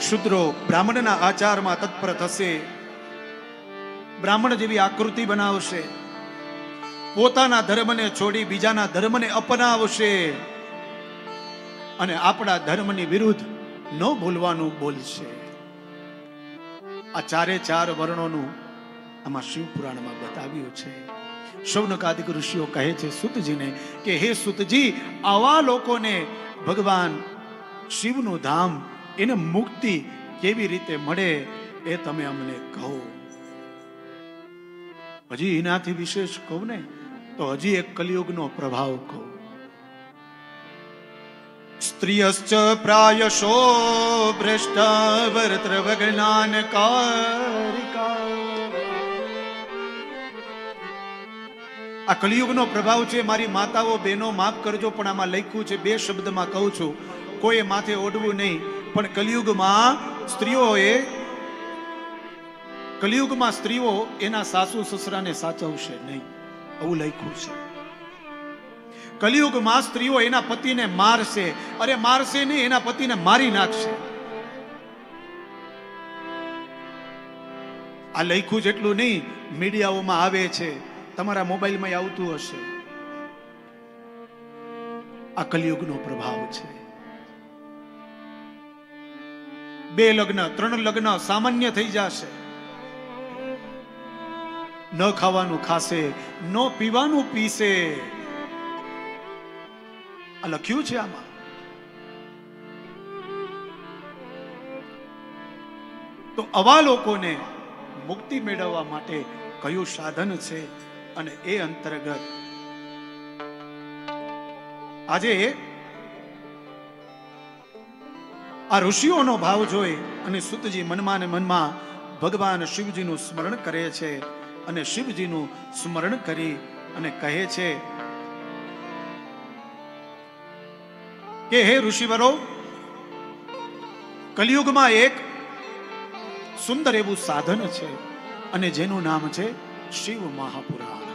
શુદ્રો બ્રાહ્મણના આચારમાં તત્પર થશે. બ્રાહ્મણ જેવી આકૃતિ બનાવશે. પોતાના ધર્મને છોડી બીજાના ધર્મને અપનાવશે. અને આપણા ધર્મની વિરુદ્ધ ન બોલવાનું બોલશે. આ ચારે ચાર વર્ણોનું આમાં શિવપુરાણમાં બતાવ્યું છે. શૌનકાદિક ઋષિઓ કહે છે, સુતજીને, કે હે સુતજી, આવા લોકોને ભગવાન શિવનું ધામ એને મુક્તિ કેવી રીતે મળે એ તમે અમને કહો. હજી એનાથી વિશેષ કહું ને, તો હજી એક કલિયુગનો પ્રભાવ કહું. સ્ત્રિયશ્ચ પ્રાયશો ભ્રષ્ટ વર્ત્ર વજ્ઞાન આ કલિયુગનો પ્રભાવ છે, મારી માતાઓ બહેનો માફ કરજો, પણ આમાં લખ્યું છે, બે શબ્દમાં કહું છું કોઈએ માથે ઓઢવું નહીં. પણ કલિયુગમાં સ્ત્રીઓએ, કલિયુગમાં સ્ત્રીઓ એના સાસુ સસરાને સાચવશે નહીં, આવું લખ્યું છે. કલિયુગમાં સ્ત્રીઓ એના પતિને મારશે, અરે મારશે નહીં, એના પતિને મારી નાખશે. આ લખ્યું જેટલું નહીં, મીડિયાઓમાં આવે છે, તમારા મોબાઈલમાં આવતું હશે. આ કલિયુગનો પ્રભાવ છે. બે લગ્ન, ત્રણ લગ્ન સામાન્ય થઈ જશે. ન ખાવાનું ખાશે, ન પીવાનું પીશે. આ લખ્યું છે આમાં. તો આવા લોકોને મુક્તિ મેળવવા માટે કયું સાધન છે અને એ અંતર્ગત આજે આ ઋષિઓનો ભાવ જોઈ અને સુતજી મનમાં ને મનમાં ભગવાન શિવજીનું સ્મરણ કરે છે અને શિવજીનું સ્મરણ કરી અને કહે છે, કે હે ઋષિવરો, કલિયુગમાં એક સુંદર એવું સાધન છે અને જેનું નામ છે શિવ મહાપુરાણ.